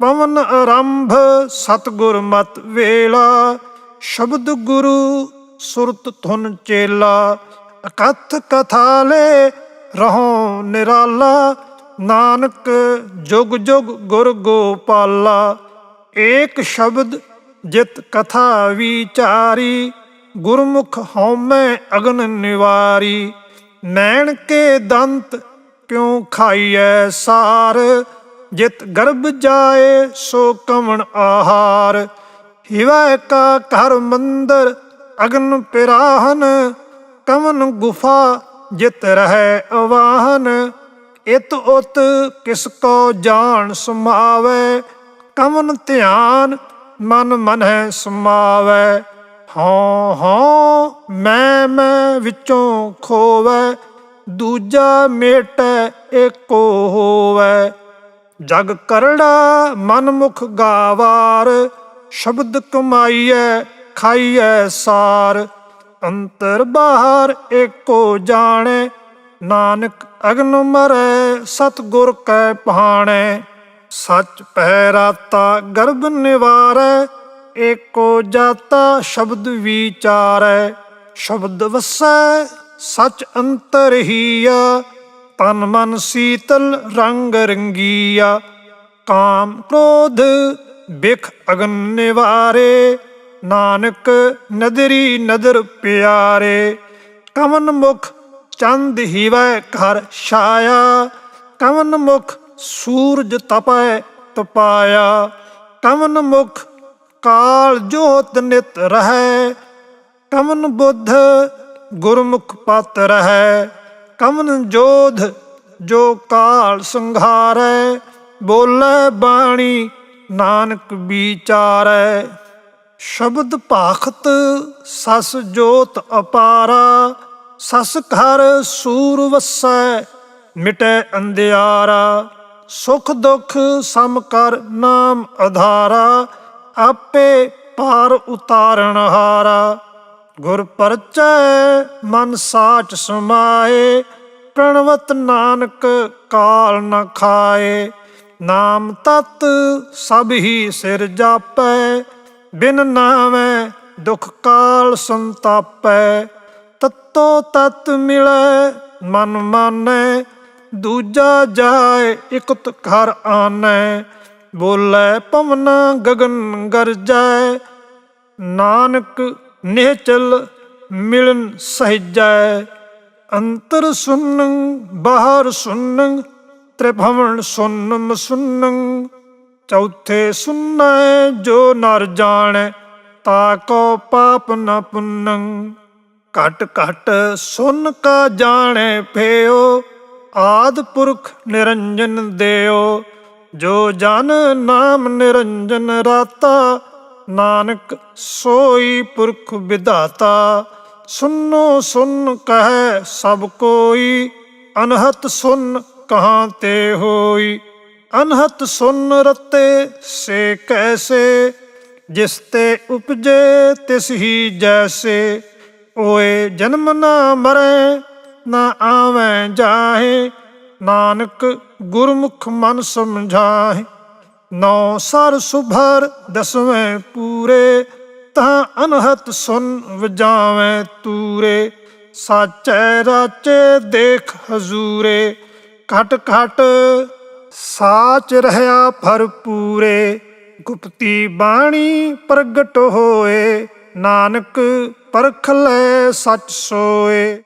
ਪਵਨ ਆਰੰਭ, ਸਤਗੁਰ ਮਤ ਵੇਲਾ, ਸ਼ਬਦ ਗੁਰੂ ਸੁਰਤ ਧੁਨ ਚੇਲਾ, ਅਕਥ ਕਥਾਲੇ ਰਹੋ ਨਿਰਾਲਾ, ਨਾਨਕ ਜੁਗ ਜੁਗ ਗੁਰ ਗੋਪਾਲਾ, ਏਕ ਸ਼ਬਦ ਜਿਤ ਕਥਾ ਵਿਚਾਰੀ, ਗੁਰਮੁਖ ਹਉਮੈ ਅਗਨ ਨਿਵਾਰੀ, ਨੈਣ ਕੇ ਦੰਤ ਕਿਉ ਖਾਈਐ ਸਾਰ ਜਿਤ ਗਰਭ ਜਾਏ ਸੋ ਕਵਣ ਆਹਾਰ। ਹਿਵੈ ਕਾ ਘਰ ਮੰਦਰ ਅਗਨ ਪਿਰਾਹਨ, ਕਵਨ ਗੁਫਾ ਜਿਤ ਰਹਿ ਅਵਾਹਨ। ਇਤ ਉਤ ਕਿਸ ਕੋ ਜਾਣ ਸਮਾਵੇ, ਕਵਨ ਧਿਆਨ ਮਨ ਮਨਹਿ ਸਮਾਵੇ। ਹਾਂ ਹਾਂ ਮੈਂ ਮੈਂ ਵਿੱਚੋਂ ਖੋਵੇ, ਦੂਜਾ ਮੇਟੈ ਏਕੋ ਹੋਵੇ। ਜਗ ਕਰੜਾ ਮਨ ਮੁਖ ਗਾਵਾਰ, ਸ਼ਬਦ ਕਮਾਈਐ, ਖਾਈਐ ਸਾਰ। ਅੰਤਰ ਬਾਹਰ ਏਕੋ ਜਾਣੇ, ਨਾਨਕ ਅਗਨ ਮਰੈ, ਸਤਗੁਰ ਕੈ ਪਹਾਣੈ ਸਚ ਪਹਿ ਰਾਤਾ ਗਰਭ ਨਿਵਾਰੈ, ਏਕੋ ਜਾਤਾ ਸ਼ਬਦ ਵਿਚਾਰੈ। ਸ਼ਬਦ ਵਸੈ, ਸਚ ਅੰਤਰ ਹੀਆ ਤਨ ਮਨ ਸੀਤਲ ਰੰਗ ਰੰਗੀਆ, ਕਾਮ ਕ੍ਰੋਧ ਬਿਖ ਅਗਨ ਨਿਵਾਰੇ, ਨਾਨਕ ਨਦਰੀ ਨਦਰ ਪਿਆਰੇ, ਕਵਨ ਮੁਖ ਚੰਦ ਹੀਵੈ ਘਰ ਛਾਇਆ, ਕਵਨ ਮੁਖ ਸੂਰਜ ਤਪੈ ਤਪਾਇਆ, ਕਵਨ ਮੁਖ ਕਾਲ ਜੋਤ ਨਿਤ ਰਹੈ, ਕਵਨ ਬੁੱਧ ਗੁਰਮੁਖ ਪਤ ਰਹੈ। ਕਵਨ ਜੋਧ, ਜੋ ਕਾਲ ਸੰਘਾਰੈ, ਬੋਲੇ ਬਾਣੀ, ਨਾਨਕ ਵਿਚਾਰੈ। ਸ਼ਬਦ ਭਾਖਤ, ਸਸ ਜੋਤ ਅਪਾਰਾ, ਸਸ ਘਰ ਸੂਰ ਵਸੈ, ਮਿਟੈ ਅੰਧਿਆਰਾ। ਸੁਖ ਦੁਖ ਸਮ ਕਰ ਨਾਮ ਆਧਾਰਾ ਆਪੇ ਪਾਰ ਉਤਾਰਨ ਹਾਰਾ। ਗੁਰ ਪਰਚੈ ਮਨ ਸਾਚ ਸਮਾਏ, ਪ੍ਰਣਵਤ ਨਾਨਕ ਕਾਲ ਨ ਖਾਏ। ਨਾਮ ਤਤ ਸਭ ਹੀ ਸਿਰ ਜਾਪੈ, ਬਿਨ ਨਾਮੈ ਦੁਖ ਕਾਲ ਸੰਤਾਪੈ। ਤਤੋ ਤਤ ਮਿਲੈ, ਮਨ ਮਾਨੈ, ਦੂਜਾ ਜਾਏ ਇਕਤ ਘਰ ਆਨੈ। ਬੋਲੇ ਪਵਨਾ ਗਗਨ ਗਰਜੈ, ਨਾਨਕ ਨਿਹਚਲ ਮਿਲਨ ਸਹਿਜੈ, ਅੰਤਰ ਸੁਨੰ ਬਾਹਰ ਸੁਨੰ, ਤ੍ਰਿਭਵਨ ਸੁਨਮ ਸੁਨੰ, ਚੌਥੇ ਸੁਨੈ ਜੋ ਨਰ ਜਾਣੈ, ਤਾ ਕੋ ਪਾਪ ਨ ਪੁੰਨੰ। ਘਟ ਘਟ ਸੁਨ ਕਾ ਜਾਣੈ ਫੇਓ ਆਦ ਪੁਰਖ ਨਿਰੰਜਨ ਦੇਓ ਜੋ ਜਨ ਨਾਮ ਨਿਰੰਜਨ ਰਾਤਾ ਨਾਨਕ ਸੋਈ ਪੁਰਖ ਵਿਧਾਤਾ, ਸੁਨੋ ਸੁਨ ਕਹੈ ਸਭ ਕੋਈ, ਅਨਹਤ ਸੁਨ ਕਹਾਂ ਤੇ ਹੋਈ। ਅਨਹਤ ਸੁਨ ਰਤੇ ਸੇ ਕੈਸੇ, ਜਿਸ ਤੇ ਉਪਜੇ ਤਿਸ ਹੀ ਜੈਸੇ। ਓਏ ਜਨਮ ਨਾ ਮਰੇ, ਨਾ ਆਵੈ ਜਾਹੇ, ਨਾਨਕ ਗੁਰਮੁਖ ਮਨ ਸਮਝਾਏ ਨੌ ਸਰ ਸੁਭਰ ਦਸਵੇਂ ਪੂਰੇ, ਤਾਂ ਅਨਹਤ ਸੁਨ ਵਜਾਵੇਂ ਤੂਰੇ। ਸਾਚੈ ਰਾਚੇ ਦੇਖ ਹਜ਼ੂਰੇ, ਘਟ ਘਟ ਸਾਚ ਰਹਾ ਭਰਪੂਰੇ ਗੁਪਤੀ ਬਾਣੀ ਪ੍ਰਗਟ ਹੋਏ, ਨਾਨਕ ਪਰਖ ਲੈ ਸੱਚ ਸੋਏ।